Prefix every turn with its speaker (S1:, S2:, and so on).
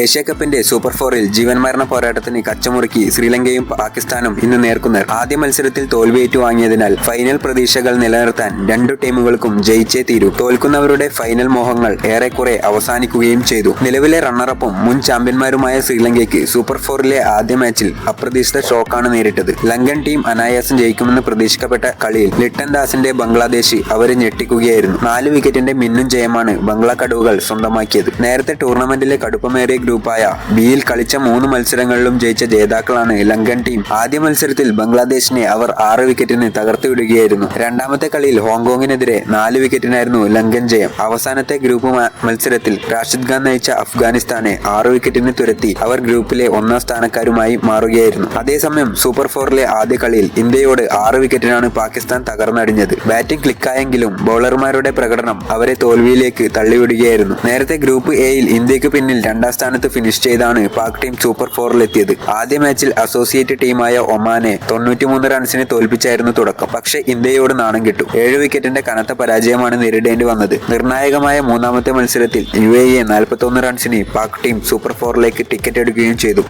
S1: Asia കപ്പിന്റെ super ഫോറിൽ ജീവൻ മരണ പോരാട്ടത്തിന് കച്ചമുറുക്കി ശ്രീലങ്കയും പാകിസ്ഥാനും ഇന്ന് നേർക്കുനേർ. ആദ്യ മത്സരത്തിൽ തോൽവി ഏറ്റുവാങ്ങിയതിനാൽ ഫൈനൽ പ്രതീക്ഷകൾ നിലനിർത്താൻ രണ്ടു ടീമുകൾക്കും ജയിച്ചേ തീരൂ. തോൽക്കുന്നവരുടെ ഫൈനൽ മോഹങ്ങൾ ഏറെക്കുറെ അവസാനിക്കുകയും ചെയ്തു. നിലവിലെ റണ്ണറപ്പും മുൻ ചാമ്പ്യന്മാരുമായ ശ്രീലങ്കയ്ക്ക് സൂപ്പർ ഫോറിലെ ആദ്യ മാച്ചിൽ അപ്രതീക്ഷിത ഷോക്കാണ് നേരിട്ടത്. ലങ്കൻ ടീം അനായാസം ജയിക്കുമെന്ന് പ്രതീക്ഷിക്കപ്പെട്ട കളിയിൽ ലിട്ടൻ ദാസിന്റെ ബംഗ്ലാദേശ് അവരെ ഞെട്ടിക്കുകയായിരുന്നു. നാല് വിക്കറ്റിന്റെ മിന്നും ജയമാണ് ബംഗ്ലാ കടുവകൾ സ്വന്തമാക്കിയത്. നേരത്തെ ടൂർണമെന്റിലെ കടുപ്പമേറിയ ഗ്രൂപ്പായ ബിയിൽ കളിച്ച മൂന്ന് മത്സരങ്ങളിലും ജയിച്ച ജേതാക്കളാണ് ലങ്കൻ ടീം. ആദ്യ മത്സരത്തിൽ ബംഗ്ലാദേശിനെ അവർ ആറ് വിക്കറ്റിന് തകർത്തു വിടുകയായിരുന്നു രണ്ടാമത്തെ കളിയിൽ ഹോങ്കോങ്ങിനെതിരെ നാല് വിക്കറ്റിനായിരുന്നു ലങ്കൻ ജയം. അവസാനത്തെ ഗ്രൂപ്പ് മത്സരത്തിൽ റാഷിദ് ഖാൻ നയിച്ച അഫ്ഗാനിസ്ഥാനെ ആറ് വിക്കറ്റിന് തുരത്തി അവർ ഗ്രൂപ്പിലെ ഒന്നാം സ്ഥാനക്കാരുമായി മാറുകയായിരുന്നു. അതേസമയം സൂപ്പർ ഫോറിലെ ആദ്യ കളിയിൽ ഇന്ത്യയോട് ആറ് വിക്കറ്റിനാണ് പാകിസ്ഥാൻ തകർന്നടിഞ്ഞത്. ബാറ്റിംഗ് ക്ലിക്കായെങ്കിലും ബൗളർമാരുടെ പ്രകടനം അവരെ തോൽവിയിലേക്ക് തള്ളിവിടുകയായിരുന്നു. നേരത്തെ ഗ്രൂപ്പ് എയിൽ ഇന്ത്യയ്ക്ക് പിന്നിൽ രണ്ടാം സ്ഥാനത്ത് ഫിനിഷ് ചെയ്താണ് പാക് ടീം സൂപ്പർ ഫോറിലെത്തിയത് ആദ്യ മാച്ചിൽ അസോസിയേറ്റ് ടീമായ ഒമാനെ തൊണ്ണൂറ്റിമൂന്ന് റൺസിന് തോൽപ്പിച്ചായിരുന്നു തുടക്കം. പക്ഷെ ഇന്ത്യയോട് നാണം കിട്ടും. ഏഴ് വിക്കറ്റിന്റെ കനത്ത പരാജയമാണ് നേരിടേണ്ടി വന്നത്. നിർണായകമായ മൂന്നാമത്തെ മത്സരത്തിൽ യു എ നാൽപ്പത്തൊന്ന് റൺസിന് പാക് ടീം സൂപ്പർ ഫോറിലേക്ക് ടിക്കറ്റ് എടുക്കുകയും ചെയ്തു.